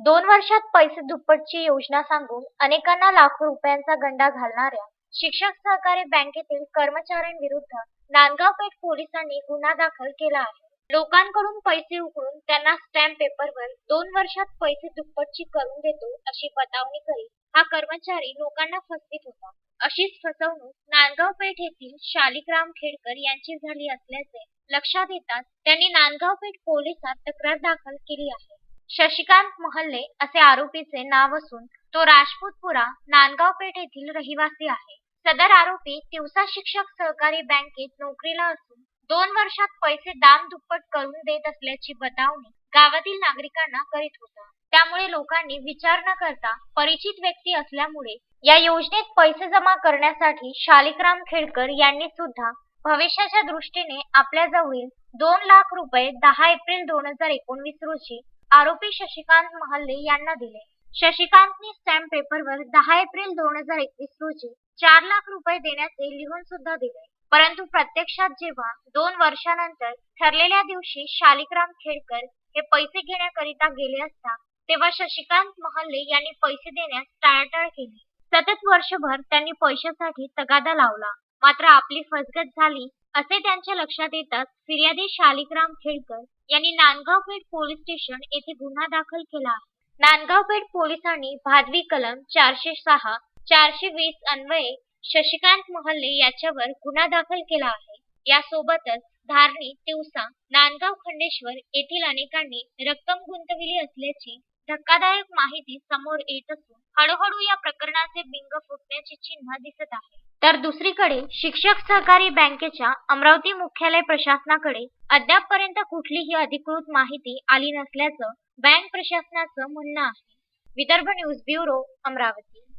दोन वर्षात पैसे दुप्पटची योजना सांगून अनेकांना लाखो रुपयांचा गंडा घालणाऱ्या शिक्षक सहकारी बँकेतील कर्मचाऱ्यांविरुद्ध नांदगाव पेठ पोलिसांनी गुन्हा दाखल केला आहे. लोकांकडून पैसे उकळून त्यांना स्टॅम्प पेपरवर दोन वर्षात पैसे दुप्पटची करून देतो अशी बतावणी करीत हा कर्मचारी लोकांना फसवीत होता. अशीच फसवणूक नांदगाव पेठ येथील शालिग्राम खेडकर यांची झाली असल्याचे लक्षात येताच त्यांनी नांदगाव पेठ पोलिसात तक्रार दाखल केली आहे. शशिकांत महल्ले असे आरोपीचे नाव असून तो राजपूतपुरा नांदगाव पेठ येथील रहिवासी आहे. सदर आरोपी तिवसा शिक्षक सहकारी बँकेत नोकरीला असून दोन वर्षात पैसे दाम दुप्पट करून देत असल्याची बतावणी गावातील नागरिकांना करीत होता. त्यामुळे लोकांनी विचार न करता परिचित व्यक्ती असल्यामुळे या योजनेत पैसे जमा करण्यासाठी शालिकराम खेडकर यांनी सुद्धा भविष्याच्या दृष्टीने आपल्या जवळील दोन लाख रुपये दहा एप्रिल दोन हजार एकोणवीस रोजी आरोपी शशिकांत महल्ले यांना दिले. शशिकांतने स्टॅम्प पेपरवर दहा एप्रिल दोन हजार एकवीस रोजी चार लाख रुपये देण्याचे लिहून सुद्धा दिले. परंतु प्रत्यक्षात जेव्हा दोन वर्षानंतर ठरलेल्या दिवशी शालिग्राम खेडकर हे पैसे घेण्याकरिता गेले असता तेव्हा शशिकांत महल्ले यांनी पैसे देण्यास टाळाटाळ केली. सतत वर्षभर त्यांनी पैशासाठी तगादा लावला. मात्र आपली फसगत झाली असे त्यांच्या लक्षात येताच फिर्यादी शालिग्राम खेडकर यांनी नांदगाव पेठ पोलीस स्टेशन येथे गुन्हा दाखल केला. आहे नांदगाव पेठ पोलिसांनी भादवी कलम चारशे सहा चारशे वीस अन्वये शशिकांत महल्ले याच्यावर गुन्हा दाखल केला आहे. यासोबतच धारणी तिवसा नांदगाव खंडेश्वर येथील अनेकांनी रक्कम गुंतविली असल्याची धक्कादायक माहिती समोर येत असून हळूहळू या प्रकरणाचे बिंग फुटण्याची चिन्ह दिसत आहे. तर दुसरीकडे शिक्षक सहकारी बँकेच्या अमरावती मुख्यालय प्रशासनाकडे अद्यापपर्यंत कुठलीही अधिकृत माहिती आली नसल्याचं बँक प्रशासनाचं म्हणणं आहे. Vidarbha news bureau Amravati.